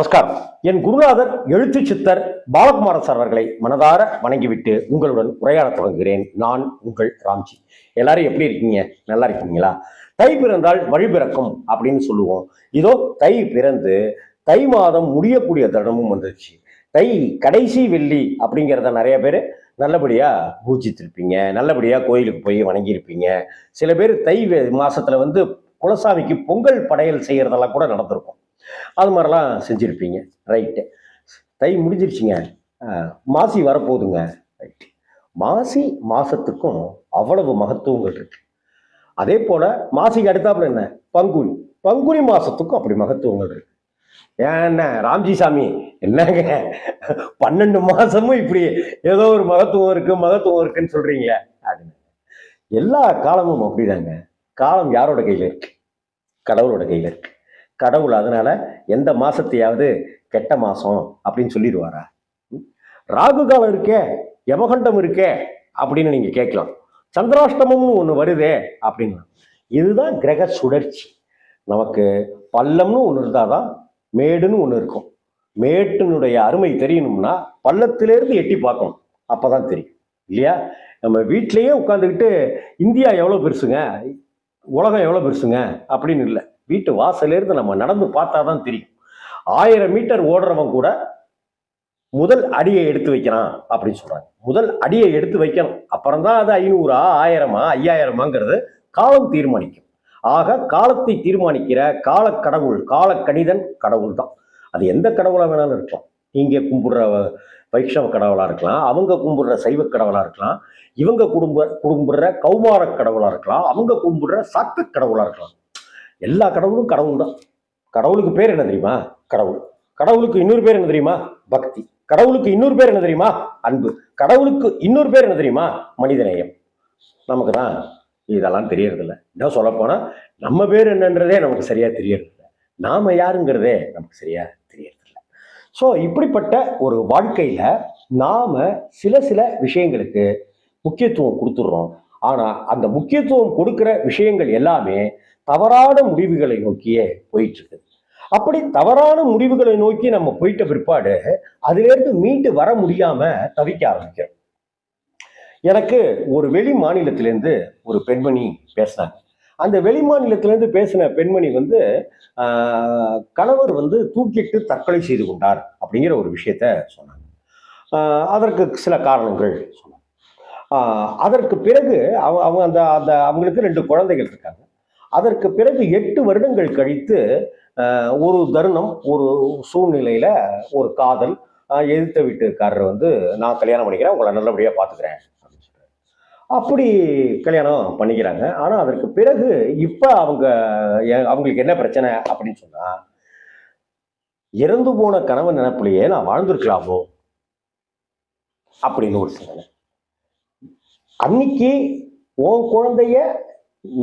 நமஸ்காரம். என் குருநாதர் எழுத்து சித்தர் பாலகுமார சார் அவர்களை மனதார வணங்கிவிட்டு உங்களுடன் உரையாடத் தொடங்குகிறேன் நான் உங்கள் ராம்ஜி. எல்லாரும் எப்படி இருக்கீங்க? நல்லா இருக்கீங்களா? தை பிறந்தால் வழி பிறக்கும் அப்படின்னு சொல்லுவோம். இதோ தை பிறந்து தை மாதம் முடியக்கூடிய தருணமும் வந்துருச்சு. தை கடைசி வெள்ளி அப்படிங்கிறத நிறைய பேர் நல்லபடியா பூஜித்திருப்பீங்க. நல்லபடியா கோயிலுக்கு போய் வணங்கியிருப்பீங்க. சில பேர் தை மாதத்தில் மாசத்துல வந்து குலசாமிக்கு பொங்கல் படையல் செய்யறதெல்லாம் கூட நடந்திருக்கும். அது மாதிரிலாம் செஞ்சுருப்பீங்க. ரைட்டு தை முடிஞ்சிருச்சுங்க. மாசி வரப்போகுதுங்க. ரைட் மாசி மாசத்துக்கும் அவ்வளவு மகத்துவங்கள் இருக்கு. அதே போல மாசிக்கு அடுத்தாப்புல என்ன? பங்குனி. பங்குனி மாசத்துக்கும் அப்படி மகத்துவங்கள் இருக்கு. ஏன்னா ராம்ஜி சாமி என்னங்க? பன்னெண்டு மாசமும் இப்படி ஏதோ ஒரு மகத்துவம் இருக்கு மகத்துவம் இருக்குன்னு சொல்றீங்களே. அப்படின்னு எல்லா காலமும் அப்படிதாங்க. காலம் யாரோட கையில் இருக்கு? கடவுளோட கையில் இருக்கு. கடவுள். அதனால எந்த மாசத்தையாவது கெட்ட மாசம் அப்படின்னு சொல்லிடுவாரா? ம்? ராகு காலம் இருக்கே யமகண்டம் இருக்கே அப்படின்னு நீங்க கேட்கலாம். சந்திராஷ்டமம்னு ஒன்று வருதே அப்படின்னா இதுதான் கிரக சுழற்சி. நமக்கு பள்ளம்னு ஒன்று இருந்தாதான் மேடுன்னு ஒன்று இருக்கும். மேட்டினுடைய அருமை தெரியணும்னா பள்ளத்திலேருந்து எட்டி பார்க்கணும். அப்பதான் தெரியும். இல்லையா? நம்ம வீட்டிலையே உட்காந்துக்கிட்டு இந்தியா எவ்வளோ பெருசுங்க? உலகம் எவ்வளோ பெருசுங்க? அப்படின்னு இல்லை. வீட்டு வாசலேருந்து நம்ம நடந்து பார்த்தா தான் தெரியும். ஆயிரம் மீட்டர் ஓடுறவன் கூட முதல் அடியை எடுத்து வைக்கிறான் அப்படின்னு சொல்றாங்க. முதல் அடியை எடுத்து வைக்கணும். அப்புறம் தான் அது ஐநூறா ஆயிரமா ஐயாயிரமாங்கிறது காலம் தீர்மானிக்கும். ஆக காலத்தை தீர்மானிக்கிற கால கடவுள் கால கணிதன் கடவுள் தான் அது எந்த கடவுளாக வேணாலும் இருக்கலாம். இங்கே கும்பிடுற வைஷ்ணவ கடவுளாக இருக்கலாம் அவங்க கும்பிடுற சைவ கடவுளாக இருக்கலாம் இவங்க குடும்ப கும்பிடுற கௌமார கடவுளாக இருக்கலாம் அவங்க கும்பிடுற சாத்த கடவுளாக இருக்கலாம். எல்லா கடவுளும் கடவுள் தான் கடவுளுக்கு பேர் என்ன தெரியுமா? கடவுள். கடவுளுக்கு இன்னொரு பேர் என்ன தெரியுமா? பக்தி. கடவுளுக்கு இன்னொரு பேர் என்ன தெரியுமா? அன்பு. கடவுளுக்கு இன்னொரு பேர் என்ன தெரியுமா? மனிதநேயம். நமக்கு தான் இதெல்லாம் தெரியறதில்ல. இன்னும் சொல்லப்போனால் நம்ம பேர் என்னன்றதே நமக்கு சரியாக தெரியறதில்ல. நாம் யாருங்கிறதே நமக்கு சரியாக தெரியறதில்ல. ஸோ இப்படிப்பட்ட ஒரு வாழ்க்கையில் நாம் சில சில விஷயங்களுக்கு முக்கியத்துவம் கொடுத்துட்றோம். ஆனால் அந்த முக்கியத்துவம் கொடுக்கிற விஷயங்கள் எல்லாமே தவறான முடிவுகளை நோக்கியே போயிட்டுருக்கு. அப்படி தவறான முடிவுகளை நோக்கி நம்ம போயிட்ட பிற்பாடு அதிலேருந்து மீண்டு வர முடியாம தவிக்க ஆரம்பிக்கிறோம். எனக்கு ஒரு வெளி மாநிலத்திலேருந்து ஒரு பெண்மணி பேசினாங்க. அந்த வெளி மாநிலத்திலேருந்து பேசின பெண்மணி வந்து கணவர் வந்து தூக்கிட்டு தற்கொலை செய்து கொண்டார் அப்படிங்கிற ஒரு விஷயத்த சொன்னாங்க. அதற்கு சில காரணங்கள் சொன்னாங்க. அதற்கு பிறகு அவங்க அவங்க அந்த அந்த அவங்களுக்கு ரெண்டு குழந்தைகள் இருக்காங்க. அதற்கு பிறகு எட்டு வருடங்கள் கழித்து ஒரு தருணம் ஒரு சூழ்நிலையில ஒரு காதல் எதிர்த்த வீட்டுக்காரர் வந்து நான் கல்யாணம் பண்ணிக்கிறேன் உங்களை நல்லபடியாக பார்த்துக்கிறேன் அப்படின்னு அப்படி கல்யாணம் பண்ணிக்கிறாங்க. ஆனால் அதற்கு பிறகு இப்போ அவங்க எ- அவங்களுக்கு என்ன பிரச்சனை அப்படின்னு சொன்னா இறந்து போன கணவன் நினைப்புலையே நான் வாழ்ந்திருக்கலாமோ? அப்படின்னு ஒரு சிந்தனை. அன்னைக்கு உன் குழந்தைய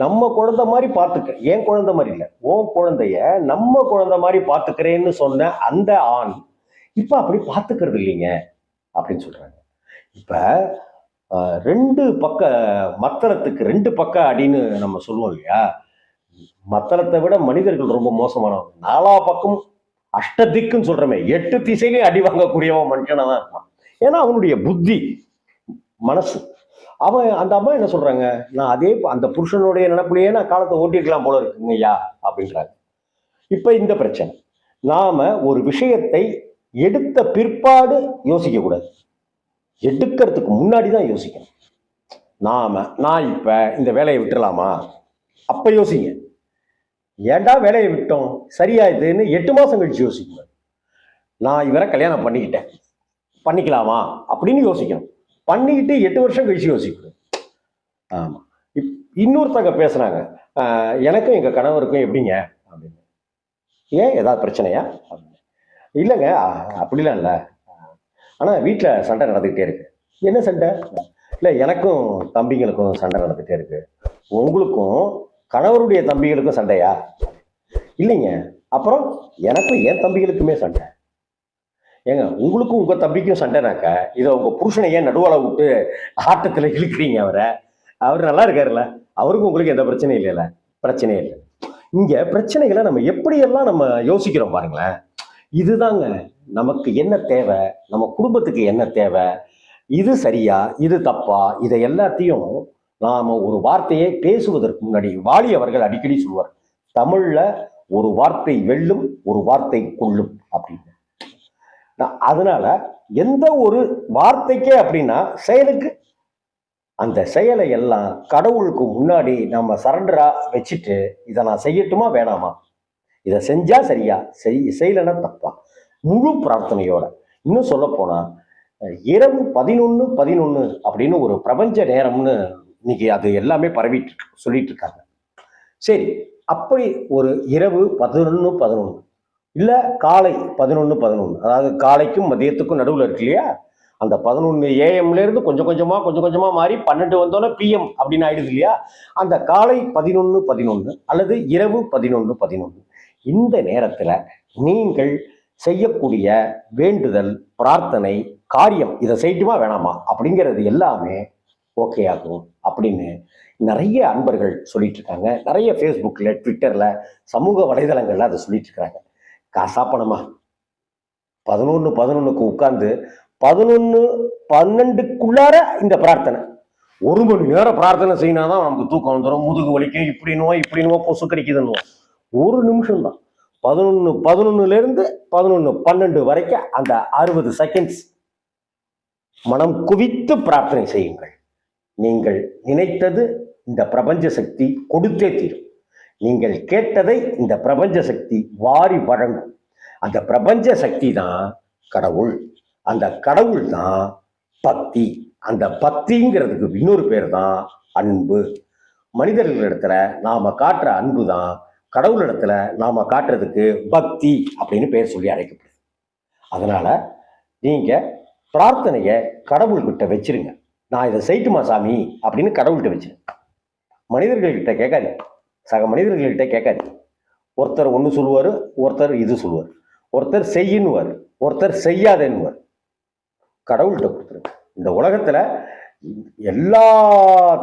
நம்ம குழந்தை மாதிரி பார்த்துக்க. என் குழந்தை மாதிரி இல்லை? உன் குழந்தைய நம்ம குழந்தை மாதிரி பார்த்துக்கிறேன்னு சொன்ன அந்த ஆண் இப்போ அப்படி பார்த்துக்கிறது இல்லைங்க அப்படின்னு சொல்கிறாங்க இப்போ ரெண்டு பக்க மத்தளத்துக்கு ரெண்டு பக்க அடின்னு நம்ம சொல்லுவோம் இல்லையா? மத்தளத்தை விட மனிதர்கள் ரொம்ப மோசமானவங்க. நாலா பக்கம் அஷ்டதிக்குன்னு சொல்கிறோமே எட்டு திசையிலையும் அடி வாங்கக்கூடியவன் மனுஷனாக தான் இருப்பான். ஏன்னா அவனுடைய புத்தி மனசு அவன் அந்த அம்மா என்ன சொல்றாங்க? நான் அதே அந்த புருஷனுடைய நினைப்புலையே நான் காலத்தை ஓட்டிருக்கலாம் போல இருக்குங்க ஐயா அப்படின்றாங்க. இப்ப இந்த பிரச்சனை. நாம ஒரு விஷயத்தை எடுத்த பிற்பாடு யோசிக்க கூடாது. எடுக்கிறதுக்கு முன்னாடி தான் யோசிக்கணும். நாம நான் இப்ப இந்த வேலையை விட்டுறலாமா? அப்ப யோசிங்க. ஏன்டா வேலையை விட்டோம்? சரியாயதுன்னு எட்டு மாசம் கழிச்சு யோசிக்கணும். நான் இவரை கல்யாணம் பண்ணிக்கிட்டேன். பண்ணிக்கலாமா? அப்படின்னு யோசிக்கணும். பண்ணிக்கிட்டு எட்டு வருஷம் கழிச்சு யோசிக்கணும். ஆமா. இப் இன்னொருத்தங்க பேசுனாங்க எனக்கும் எங்க கணவருக்கும் எப்படிங்க? அப்படின்னு. ஏன்? ஏதாவது பிரச்சனையா? அப்படின்னு. இல்லைங்க அப்படிலாம் இல்லை. ஆனால் வீட்டில் சண்டை நடந்துக்கிட்டே இருக்கு. என்ன சண்டை? இல்லை எனக்கும் தம்பிங்களுக்கும் சண்டை நடந்துகிட்டே இருக்கு. உங்களுக்கும் கணவருடைய தம்பிகளுக்கும் சண்டையா? இல்லைங்க. அப்புறம் எனக்கும் என் தம்பிகளுக்குமே சண்டை. ஏங்க உங்களுக்கும் உங்கள் தம்பிக்கும் சண்டைனாக்க இதை உங்கள் புருஷனை ஏன் நடுவால விட்டு ஆட்டத்தில் இழுக்கிறீங்க அவரை? அவர் நல்லா இருக்காருல்ல? அவருக்கும் உங்களுக்கு எந்த பிரச்சனையும் இல்லைல்ல? பிரச்சனையே இல்லை. இங்கே பிரச்சனைகளை நம்ம எப்படியெல்லாம் நம்ம யோசிக்கிறோம் பாருங்களேன். இதுதாங்க நமக்கு என்ன தேவை? நம்ம குடும்பத்துக்கு என்ன தேவை? இது சரியா? இது தப்பா? இதை எல்லாத்தையும் நாம் ஒரு வார்த்தையை பேசுவதற்கு முன்னாடி வாலி அவர்கள் அடிக்கடி சொல்வார் தமிழில் ஒரு வார்த்தை வெல்லும் ஒரு வார்த்தை கொள்ளும் அப்படின்னு. அதனால எந்த ஒரு வார்த்தைக்கே அப்படின்னா செயலுக்கு அந்த செயலை எல்லாம் கடவுளுக்கு முன்னாடி நம்ம சரண்டரா வச்சுட்டு இதை நான் செய்யட்டுமா வேணாமா? இதை செஞ்சா சரியா? செய் செய்யலைன்னா தப்பா? முழு பிரார்த்தனையோட. இன்னும் சொல்ல போனா இரவு பதினொன்று பதினொன்று அப்படின்னு ஒரு பிரபஞ்ச நேரம்னு இன்னைக்கு அது எல்லாமே பரவிட்டு சொல்லிட்டு இருக்காங்க. சரி அப்படி ஒரு இரவு பதினொன்று பதினொன்று இல்லை காலை பதினொன்று பதினொன்று அதாவது காலைக்கும் மதியத்துக்கும் நடுவில் இருக்கு இல்லையா? அந்த பதினொன்று ஏஎம்லேருந்து கொஞ்சம் கொஞ்சமாக கொஞ்சம் கொஞ்சமாக மாறி பன்னெண்டு வந்தோன்னே பிஎம் அப்படின்னு ஆயிடுது இல்லையா? அந்த காலை பதினொன்று பதினொன்று அல்லது இரவு பதினொன்று பதினொன்று இந்த நேரத்தில் நீங்கள் செய்யக்கூடிய வேண்டுதல் பிரார்த்தனை காரியம் இதை செய்யட்டுமா வேணாமா? அப்படிங்கிறது எல்லாமே ஓகே ஆகும் அப்படின்னு நிறைய அன்பர்கள் சொல்லிட்டு இருக்காங்க. நிறைய ஃபேஸ்புக்கில் ட்விட்டரில் சமூக வலைதளங்களில் அதை சொல்லிட்டு இருக்கிறாங்க காசா பணமா பதினொன்று பதினொன்றுக்கு உட்கார்ந்து பதினொன்று பன்னெண்டுக்குள்ளார இந்த பிரார்த்தனை. ஒரு மணி நேரம் பிரார்த்தனை செய்யினாதான் நமக்கு தூக்கம் வந்துடும் முதுகு வலிக்கும். இப்படினுவோ இப்படினுவோ கொசு கடிக்குதுன்னுவோம் ஒரு நிமிஷம் தான் பதினொன்று பதினொன்னுலேருந்து பதினொன்று பன்னெண்டு வரைக்கும் அந்த அறுபது செகண்ட்ஸ் மனம் குவித்து பிரார்த்தனை செய்யுங்கள். நீங்கள் நினைத்தது இந்த பிரபஞ்ச சக்தி கொடுத்தே தீரும். நீங்கள் கேட்டதை இந்த பிரபஞ்ச சக்தி வாரி வழங்கும். அந்த பிரபஞ்ச சக்தி தான் கடவுள். அந்த கடவுள் தான் பக்தி. அந்த பக்திங்கிறதுக்கு இன்னொரு பேர் தான் அன்பு. மனிதர்களிடத்துல நாம காட்டுற அன்பு தான் கடவுளிடத்துல நாம காட்டுறதுக்கு பக்தி அப்படின்னு பேர் சொல்லி அழைக்கப்படுது. அதனால நீங்க பிரார்த்தனையை கடவுள்கிட்ட வச்சிருங்க. நான் இதை செய்யட்டுமா சாமி? அப்படின்னு கடவுள்கிட்ட வச்சிருங்க. மனிதர்கள்கிட்ட கேட்காதீங்க. சக மனிதர்கள்கிட்ட கேட்காது ஒருத்தர் ஒன்று சொல்லுவார் ஒருத்தர் இது சொல்லுவார். ஒருத்தர் செய்யின்னுவார் ஒருத்தர் செய்யாதேன்னுவார். கடவுள்கிட்ட கொடுத்துருக்கு இந்த உலகத்தில் எல்லா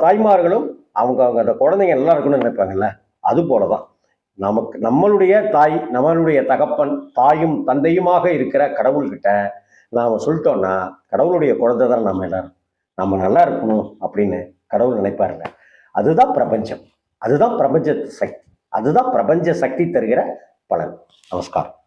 தாய்மார்களும் அவங்க அவங்க அந்த குழந்தைங்க நல்லா இருக்கணும்னு நினைப்பாங்கல்ல? அது போலதான். நமக்கு நம்மளுடைய தாய் நம்மளுடைய தகப்பன் தாயும் தந்தையுமாக இருக்கிற கடவுள்கிட்ட நாம் சொல்லிட்டோம்னா கடவுளுடைய குழந்தை தான் நம்ம எல்லாரும். நம்ம நல்லா இருக்கணும் அப்படின்னு கடவுள் நினைப்பாருங்க. அதுதான் பிரபஞ்சம். அதுதான் பிரபஞ்ச சக்தி. அதுதான் பிரபஞ்ச சக்தி தருகிற பலன். நமஸ்காரம்.